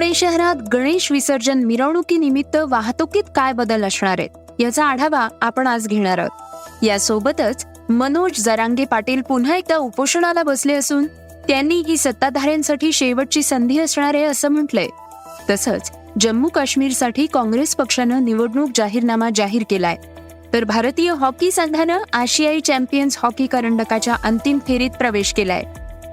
पुणे शहरात गणेश विसर्जन मिरवणुकीनिमित्त वाहतुकीत काय बदल असणार आहेत याचा आढावा आपण आज घेणार आहोत. यासोबतच मनोज जरांगे पाटील पुन्हा एकदा उपोषणाला बसले असून त्यांनी ही सत्ताधाऱ्यांसाठी शेवटची संधी असणार आहे असं म्हटलंय. तसंच जम्मू काश्मीरसाठी काँग्रेस पक्षानं निवडणूक जाहीरनामा जाहीर केलाय. तर भारतीय हॉकी संघानं आशियाई चॅम्पियन्स हॉकी करंडकाच्या अंतिम फेरीत प्रवेश केलाय.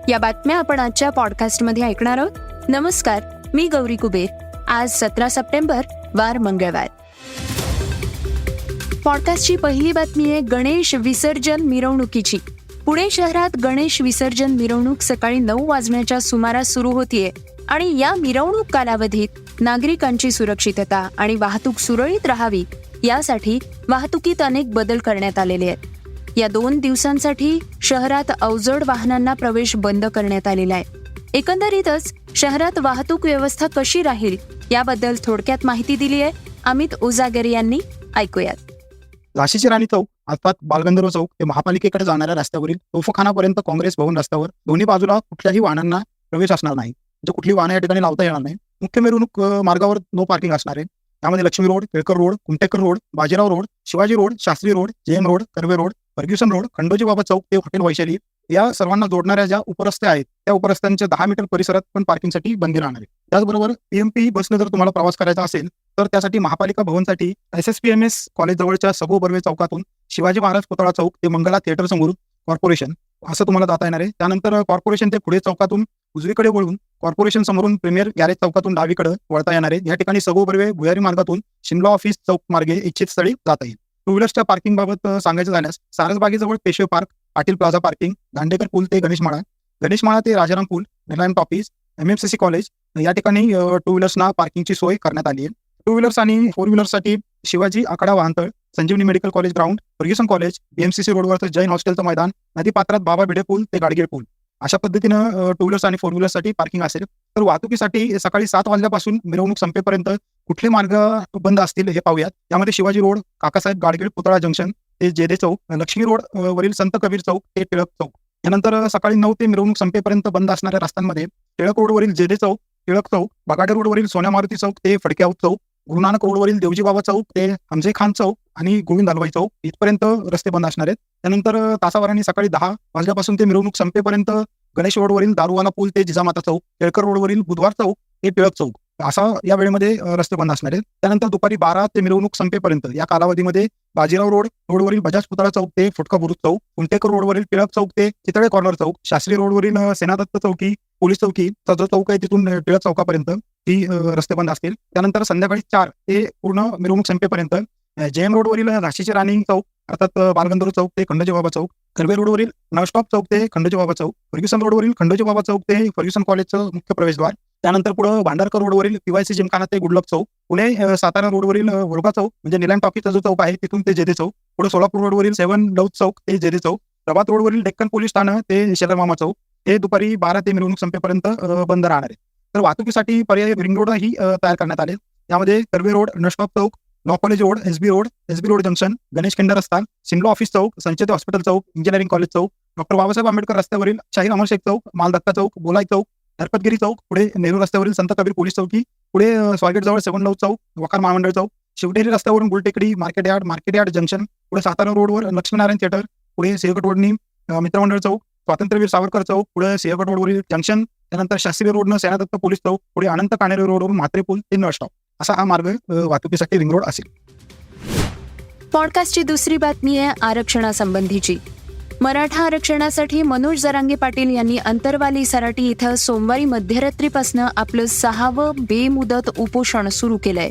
या बातम्या आपण आजच्या पॉडकास्टमध्ये ऐकणार आहोत. नमस्कार. मी गौरी कुबेर. आज सतरा सप्टेंबर वार मंगळवार. पॉडकास्टची पहिली बातमी आहे गणेश विसर्जन मिरवणुकीची. पुणे शहरात गणेश विसर्जन मिरवणूक सकाळी नऊ वाजण्याच्या सुमारास सुरू होतीये आणि या मिरवणूक कालावधीत नागरिकांची सुरक्षितता आणि वाहतूक सुरळीत राहावी यासाठी वाहतुकीत अनेक बदल करण्यात आलेले आहेत. या दोन दिवसांसाठी शहरात अवजड वाहनांना प्रवेश बंद करण्यात आलेला आहे. एकंदरीतच शहरात वाहतूक व्यवस्था कशी राहील याबद्दल थोडक्यात माहिती दिली आहे अमित उजागर यांनी. ऐकूयात. झाशीची राणी चौक अर्थात बालगंधर्व चौक ते महापालिकेकडे जाणाऱ्या रस्त्यावरील तोफखानापर्यंत काँग्रेस भवन रस्त्यावर दोन्ही बाजूला कुठल्याही वाहनांना प्रवेश असणार नाही. म्हणजे कुठली वाहनं या ठिकाणी लावता येणार नाही मुख्य मिरवणूक मार्गावर नो पार्किंग असणार आहे. त्यामध्ये Laxmi road Kelkar road Kumthekar road Bajirao road Shivaji road Shastri road JM road Karve road Fergusson road Khandoji Baba Chowk ते हॉटेल वैशाली या सर्वांना जोडणाऱ्या ज्या उपरस्त्या आहेत त्या उपरस्त्यांच्या दहा मीटर परिसरात पण पार्किंगसाठी बंदी राहणार आहे. त्याचबरोबर पीएमपी बसने जर तुम्हाला प्रवास करायचा असेल तर त्यासाठी महापालिका भवनसाठी S S P M S college जवळच्या सबो बर्वे चौकातून शिवाजी महाराज पुतळा चौक ते मंगला थिएटर समोर कॉर्पोरेशन असं तुम्हाला जाता येणार आहे. त्यानंतर कॉर्पोरेशन ते पुढे चौकातून उजवीकडे वळून कॉर्पोरेशन समोरून प्रीमियर गॅरेज चौकातून डावीकडे वळता येणार आहे. या ठिकाणी सबो बर्वे भुयारी मार्गातून शिमला ऑफिस चौक मार्गे इच्छित स्थळी जाता येईल. टू व्हीलर्सच्या पार्किंग बाबत सांगायचं झाल्यास सारसबागेजवळ Peshwe park Patil plaza parking Dandekar पूल ते गणेश माळा गणेश माळा ते राजाराम पूल रिलायन्स सी एमएमसीसी कॉलेज या ठिकाणी टू व्हीलर्सना पार्किंगची सोय करण्यात आली आहे. टू व्हीलर्स आणि फोर व्हीलर्ससाठी शिवाजी आकडा वाहनतळ Sanjeevani medical college ground Fergusson college BMCC रोडवर जैन हॉस्टेलचं मैदान नदीपात्रात बाबा भिडे पूल ते गाडगीळ पूल. अशा पद्धतीनं टू व्हीलर्स आणि फोर व्हीलर्ससाठी पार्किंग असेल. तर वाहतुकीसाठी सकाळी सात वाजल्यापासून मिरवणूक संपेपर्यंत कुठले मार्ग बंद असतील हे पाहूयात. यामध्ये शिवाजी रोड काकासाहेब गाडगीळ पुतळा जंक्शन ते जेदे चौक लक्ष्मी रोड वरील संत कबीर चौक ते टिळक चौक. यानंतर सकाळी नऊ ते मिरवणूक संपेपर्यंत बंद असणाऱ्या रस्त्यांमध्ये टिळक रोडवरील जेदे चौक टिळक चौक बगाडे रोडवरील सोन्या मारुती चौक ते फडक्याव चौक गुरुनानक रोडवरील देवजी बाबा चौक ते हमजे खान चौक आणि गोविंद हलवाई चौक इथपर्यंत रस्ते बंद असणार आहेत. त्यानंतर तासावारांनी सकाळी दहा वाजल्यापासून ते मिरवणूक संपेपर्यंत गणेश रोडवरील दारुवाला पूल ते जिजामाता चौक टिळकर रोडवरील बुधवार चौक ते टिळक चौक. असा या वेळेमध्ये रस्ते बंद असणार आहेत. त्यानंतर दुपारी बारा ते मिरवणूक संपेपर्यंत या कालावधीमध्ये बाजीराव रोड रोडवरील बजाज पुतळा चौक ते फुटका बुरुज चौक कुंटेकर रोडवरील टिळक चौक ते चितळे कॉर्नर चौक शास्त्री रोडवरील सेनादत्त चौकी पोलीस चौकी जो चौक आहे तिथून टिळक चौकापर्यंत ही रस्ते बंद असतील. त्यानंतर संध्याकाळी चार ते पूर्ण मिरवणूक संपेपर्यंत जेएम रोडवरील राशीची राणी चौक अर्थात बालगंधर्व चौक ते खंडोजी बाबा चौक. कर्वे रोडवरील नवस्टॉप चौक ते खंडोजी बाबा चौक. फर्ग्युसन रोडवरील खंडोजी बाबा चौक ते फर्ग्युसन कॉलेजचं मुख्य प्रवेशद्वार. त्यानंतर पुढे भांडारकर रोडवरील पीवायसी जिमखाना ते गुडलक चौक. पुणे सातारा रोडवरील अ, चौक म्हणजे निलँड टॉकीचा जो चौक आहे तिथून ते जेदे चौक. पुढे सोलापूर रोडवरील सेवन लव चौक ते जेदे चौक. प्रभात रोडवरील डेक्कन पोलीस ठाणं ते शेरमामा चौक. हे दुपारी बारा ते मिरवणूक संपेपर्यंत बंद राहणार आहे. तर वाहतुकीसाठी पर्याय रिंग रोड ही तयार करण्यात आले. यामध्ये कर्वे रोड नष्टॉप चौक law college road SB road SB road junction Ganesh Khind रस्ता Simla office Chowk Sancheti hospital Chowk engineering college Chowk doctor Babasaheb Ambedkar रस्त्यावरील शाहीर अमर शेख चौक मालदत्ता चौक बोलाई चौक हरपतगिरी चौक पुढे नेहरू रस्त्यावरील संत कबीर पोलीस चौकी पुढे स्वागेट जवळ सेवन लव चौक वकार महामंडळ चौक शिवटेरी रस्त्यावरून Gultekdi market yard market yard junction पुढे सातारा रोडवर लक्ष्मीनारायण थिएटर पुढे सिंहगड रोडनी मित्रमंडळ चौक स्वातंत्र्यवीर सावरकर चौक पुढे सिंहगड रोडवरील जंक्शन त्यानंतर शास्त्रीय रोडनं सेनादत्त पोलीस चौक पुढे अनंत कानेरे रोडवरून म्हात्रे पूल ते नळ स्टॉप असा हा मार्ग वाहतुकीसाठी रिंग रोड असेल. पॉडकास्टची दुसरी बातमी आहे आरक्षणासंबंधीची. मराठा आरक्षणासाठी मनोज जरांगे पाटील यांनी अंतरवाली सराटी इथं सोमवारी मध्यरात्रीपासनं आपलं सहावं बेमुदत उपोषण सुरू केलंय.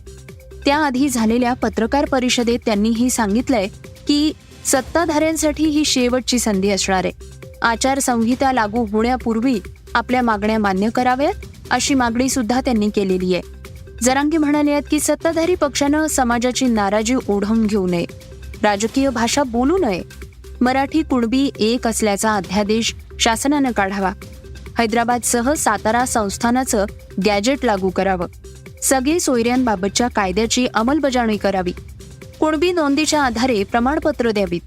त्याआधी झालेल्या पत्रकार परिषदेत त्यांनी ही सांगितलंय की सत्ताधाऱ्यांसाठी ही शेवटची संधी असणार आहे. आचारसंहिता लागू होण्यापूर्वी आपल्या मागण्या मान्य कराव्यात अशी मागणी सुद्धा त्यांनी केलेली आहे. जरांगी म्हणाले आहेत की सत्ताधारी पक्षानं समाजाची नाराजी ओढवून घेऊ नये. राजकीय भाषा बोलू नये. मराठी कुणबी एक असल्याचा अध्यादेश शासनानं काढावा. हैदराबादसह सातारा संस्थानाचं गॅजेट लागू करावं. सगळे सोयऱ्यांबाबतच्या कायद्याची अंमलबजावणी करावी. कुणबी नोंदीच्या आधारे प्रमाणपत्र द्यावीत.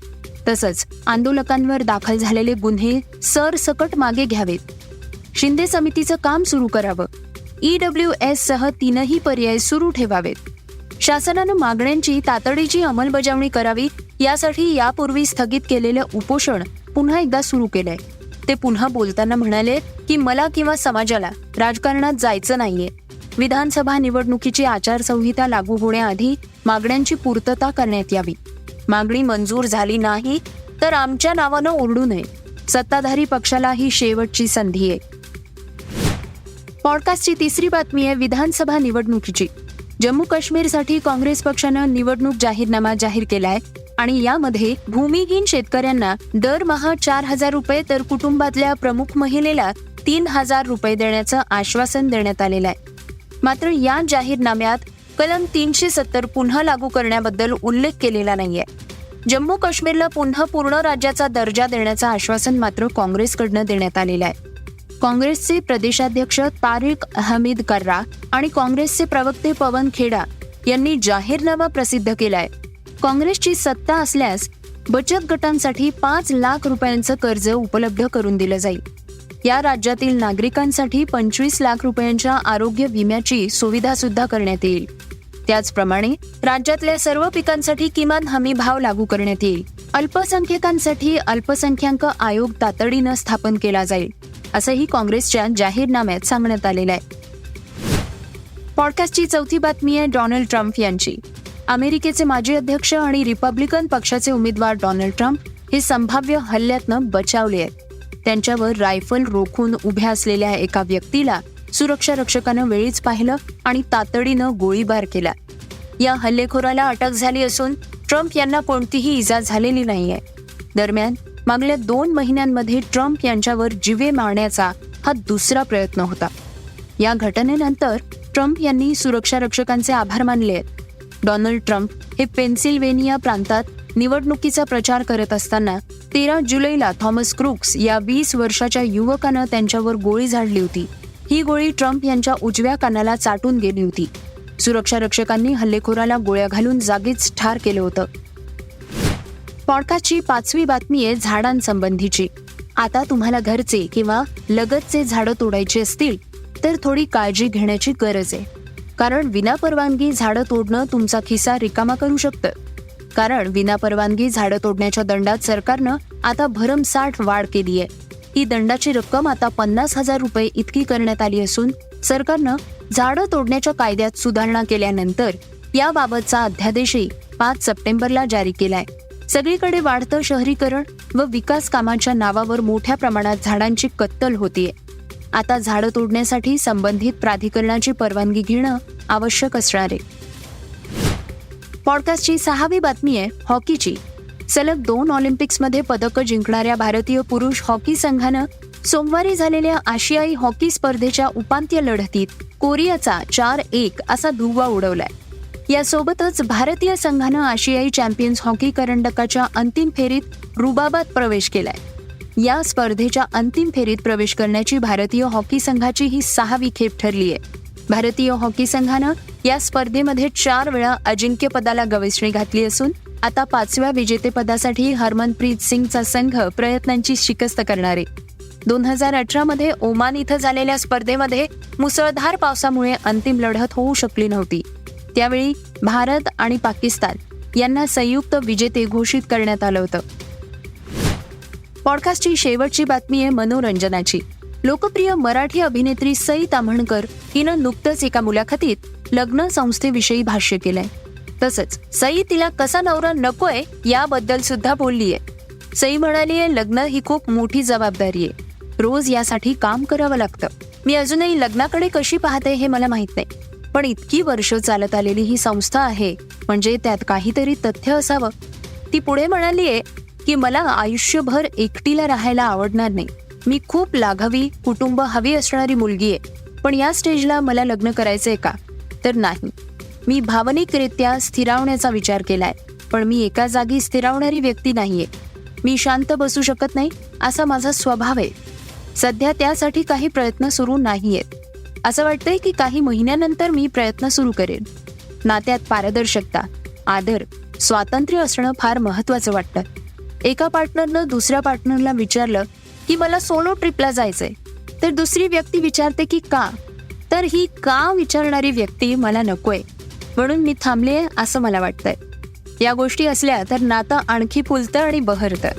तसंच आंदोलकांवर दाखल झालेले गुन्हे सरसकट मागे घ्यावेत. शिंदे समितीचं काम सुरू करावं. ईडब्ल्यू एस सह तीनही पर्याय सुरू ठेवावेत. शासनानं मागण्यांची तातडीची अंमलबजावणी करावी यासाठी यापूर्वी स्थगित केलेलं उपोषण पुन्हा एकदा सुरू केलंय. ते पुन्हा बोलताना म्हणाले की मला किंवा समाजाला राजकारणात जायचं नाहीये. विधानसभा निवडणुकीची आचारसंहिता लागू होण्याआधी मागण्यांची पूर्तता करण्यात यावी. मागणी मंजूर झाली नाही तर आमच्या नावानं ओरडू नये. सत्ताधारी पक्षाला ही शेवटची संधी आहे. पॉडकास्टची तिसरी बातमी आहे विधानसभा निवडणुकीची. जम्मू काश्मीरसाठी काँग्रेस पक्षानं निवडणूक जाहीरनामा जाहीर केलाय आणि यामध्ये भूमिहीन शेतकऱ्यांना दरमहा चार हजार रुपये तर कुटुंबातल्या प्रमुख महिलेला तीन हजार रुपये देण्याचं आश्वासन देण्यात आलेलं आहे. मात्र या जाहीरनाम्यात कलम तीनशे सत्तर पुन्हा लागू करण्याबद्दल उल्लेख केलेला नाहीये. जम्मू काश्मीरला पुन्हा पूर्ण राज्याचा दर्जा देण्याचं आश्वासन मात्र काँग्रेसकडनं देण्यात आलेलं आहे. काँग्रेसचे प्रदेशाध्यक्ष तारिक हमीद कर्रा आणि काँग्रेसचे प्रवक्ते पवन खेडा यांनी जाहीरनामा प्रसिद्ध केलाय. काँग्रेसची सत्ता असल्यास बचत गटांसाठी पाच लाख रुपयांचं कर्ज उपलब्ध करून दिलं जाईल. या राज्यातील नागरिकांसाठी पंचवीस लाख रुपयांच्या आरोग्य विम्याची सुविधा सुद्धा करण्यात येईल. त्याचप्रमाणे राज्यातल्या सर्व पिकांसाठी किमान हमी भाव लागू करण्यात येईल. अल्पसंख्यकांसाठी अल्पसंख्याक आयोग तातडीनं स्थापन केला जाईल. असंही काँग्रेसच्या जाहीरनाम्यात सांगण्यात आलेलं आहे. पॉडकास्टची चौथी बातमी आहे डोनाल्ड ट्रम्प यांची. अमेरिकेचे माजी अध्यक्ष आणि रिपब्लिकन पक्षाचे उमेदवार डोनाल्ड ट्रम्प हे संभाव्य हल्ल्यातनं बचावले आहेत. त्यांच्यावर रायफल रोखून उभ्या असलेल्या एका व्यक्तीला सुरक्षा रक्षकानं वेळीच पाहिलं आणि तातडीनं गोळीबार केला. या हल्लेखोराला अटक झाली असून ट्रम्प यांना कोणतीही इजा झालेली नाहीये. दरम्यान मागल्या दोन महिन्यांमध्ये ट्रम्प यांच्यावर जिवे मारण्याचा हा दुसरा प्रयत्न होता. या घटनेनंतर ट्रम्प यांनी सुरक्षा रक्षकांचे आभार मानले आहेत. डोनाल्ड ट्रम्प हे पेन्सिल्वेनिया प्रांतात निवडणुकीचा प्रचार करत असताना तेरा जुलैला थॉमस क्रुक्स या वीस वर्षाच्या युवकानं त्यांच्यावर गोळी झाडली होती. ही गोळी ट्रम्प यांच्या उजव्या कानाला चाटून गेली होती. सुरक्षा रक्षकांनी हल्लेखोराला गोळ्या घालून जागीच ठार केलं होतं. पॉडकास्टची पाचवी बातमी आहे झाडांसंबंधीची. आता तुम्हाला घरचे किंवा लगतचे झाडं तोडायची असतील तर थोडी काळजी घेण्याची गरज आहे. कारण विनापरवानगी झाडं तोडणं तुमचा खिसा रिकामा करू शकतं. कारण विनापरवानगी झाडं तोडण्याच्या दंडात सरकारनं आता भरमसाठ वाढ केली आहे. ही दंडाची रक्कम आता पन्नास हजार रुपये इतकी करण्यात आली असून सरकारनं झाडं तोडण्याच्या कायद्यात सुधारणा केल्यानंतर याबाबतचा अध्यादेशही पाच सप्टेंबरला जारी केलाय. सगळीकडे वाढतं शहरीकरण व विकास कामांच्या नावावर मोठ्या प्रमाणात झाडांची कत्तल होतीये. आता झाडं तोडण्यासाठी संबंधित प्राधिकरणाची परवानगी घेणं आवश्यक असणार आहे. पॉडकास्टची सहावी बातमी आहे हॉकीची. सलग दोन ऑलिम्पिक्समध्ये पदकं जिंकणाऱ्या भारतीय पुरुष हॉकी संघानं सोमवारी झालेल्या आशियाई हॉकी स्पर्धेच्या उपांत्य लढतीत कोरियाचा चार एक असा धुव्वा उडवलाय. यासोबतच भारतीय संघानं आशियाई चॅम्पियन्स हॉकी करंडकाच्या अंतिम फेरीत रुबाबात प्रवेश केलाय. या स्पर्धेच्या अंतिम फेरीत प्रवेश करण्याची भारतीय हॉकी संघाची ही सहावी खेप ठरली आहे भारतीय हॉकी संघानं या स्पर्धेमध्ये चार वेळा अजिंक्यपदाला गवेषणी घातली असून आता पाचव्या विजेतेपदासाठी हरमनप्रीत सिंगचा संघ प्रयत्नांची शिकस्त करणार. आहे दोन हजार अठरामध्ये ओमान इथं झालेल्या स्पर्धेमध्ये मुसळधार पावसामुळे अंतिम लढत होऊ शकली नव्हती. त्यावेळी भारत आणि पाकिस्तान यांना संयुक्त विजेते घोषित करण्यात आलं होतं. पॉडकास्टची शेवटची बातमी आहे मनोरंजनाची. लोकप्रिय मराठी अभिनेत्री सई ताम्हणकर हिनं नुकतंच एका मुलाखतीत लग्न संस्थेविषयी भाष्य केलंय. तसंच सई तिला कसा नवरा नकोय याबद्दल सुद्धा बोललीय. सई म्हणालीय लग्न ही खूप मोठी जबाबदारी आहे. रोज यासाठी काम करावं लागतं. मी अजूनही लग्नाकडे कशी पाहते हे मला माहीत नाही. पण इतकी वर्ष चालत आलेली ही संस्था आहे. म्हणजे त्यात काहीतरी तथ्य असावं. ती पुढे म्हणालीये की मला आयुष्यभर एकटीला राहायला आवडणार नाही. मी खूप लाघवी कुटुंब हवी असणारी मुलगी आहे. पण या स्टेजला मला लग्न करायचंय का? तर नाही. मी भावनिकरित्या स्थिरावण्याचा विचार केलाय. पण मी एका जागी स्थिरावणारी व्यक्ती नाहीये. मी शांत बसू शकत नाही असा माझा स्वभाव आहे. सध्या त्यासाठी काही प्रयत्न सुरू नाहीयेत. असं वाटतंय की काही महिन्यानंतर मी प्रयत्न सुरू करेन. नात्यात पारदर्शकता आदर स्वातंत्र्य असणं फार महत्वाचं वाटतं. एका पार्टनरनं दुसऱ्या पार्टनरला विचारलं की मला सोलो ट्रिपला जायचंय. तर दुसरी व्यक्ती विचारते की का? तर ही का विचारणारी व्यक्ती मला नकोय. म्हणून मी थांबले असं मला वाटतंय. या गोष्टी असल्या तर नातं आणखी फुलतं आणि बहरतं.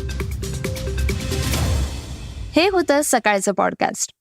हे होतं सकाळचं पॉडकास्ट